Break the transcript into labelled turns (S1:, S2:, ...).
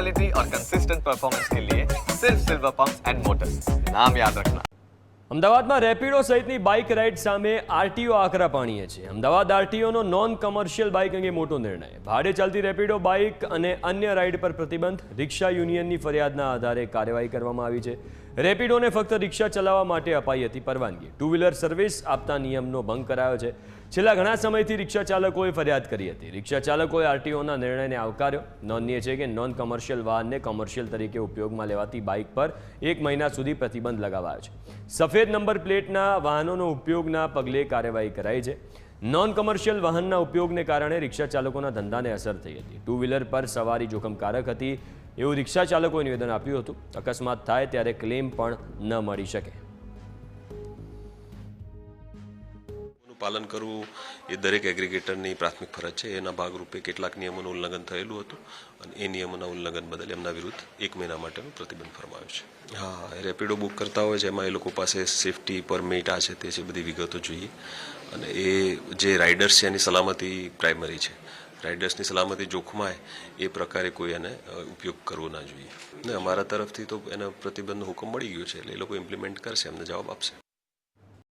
S1: Quality और consistent performance के लिए सिर्फ सिल्वर पंप एंड मोटर्स नाम याद रखना
S2: અમદાવાદમાં રેપિડો સહિતની બાઇક રાઇડ સામે આરટીઓ આકરા પાણીએ છે અમદાવાદ આરટીઓનો નોન કમર્શિયલ બાઇક અંગે મોટો નિર્ણય ભાડે ચાલતી રેપિડો બાઇક અને અન્ય રાઇડ પર પ્રતિબંધ રિક્ષા યુનિયનની ફરિયાદના આધારે કાર્યવાહી કરવામાં આવી છે રેપિડોને ફક્ત રિક્ષા ચલાવવા માટે અપાઈ હતી પરવાનગી ટુ વ્હીલર સર્વિસ આપતા નિયમનો ભંગ કરાયો છે છેલ્લા ઘણા સમયથી રિક્ષા ચાલકોએ ફરિયાદ કરી હતી. રિક્ષા ચાલકોએ આરટીઓના નિર્ણયને આવકાર્યો. નોંધનીય છે કે નોન કમર્શિયલ વાહનને કમર્શિયલ તરીકે ઉપયોગમાં લેવાતી બાઇક પર એક મહિના સુધી પ્રતિબંધ લગાવાયો છે. સફેદ નંબર પ્લેટના વાહનોનો ઉપયોગના પગલે કાર્યવાહી કરાઈ છે. નોન કમર્શિયલ વાહનના ઉપયોગને કારણે રિક્ષા ચાલકોના ધંધાને અસર થઈ હતી. ટુ વ્હીલર પર સવારી જોખમકારક હતી એવું રિક્ષા ચાલકોએ નિવેદન આપ્યું હતું. અકસ્માત થાય ત્યારે ક્લેમ પણ ન મળી શકે.
S3: પાલન કરવું એ દરેક એગ્રીગેટરની પ્રાથમિક ફરજ છે. એના ભાગરૂપે કેટલાક નિયમોનું ઉલ્લંઘન થયેલું હતું અને એ નિયમોના ઉલ્લંઘન બદલ એમના વિરુદ્ધ એક મહિના માટેનો પ્રતિબંધ ફરમાયો છે. હા, રેપિડો બુક કરતા હોય છે, એમાં એ લોકો પાસે સેફટી પરમિટ આ છે, તે છે, બધી વિગતો જોઈએ. અને એ જે રાઇડર્સ છે, એની સલામતી પ્રાઇમરી છે. રાઇડર્સની સલામતી જોખમાય, એ પ્રકારે કોઈ એને ઉપયોગ કરવો ના જોઈએ. ને અમારા તરફથી તો એના પ્રતિબંધનો હુકમ મળી ગયો છે, એટલે એ લોકો ઇમ્પ્લિમેન્ટ કરશે, એમને જવાબ આપશે.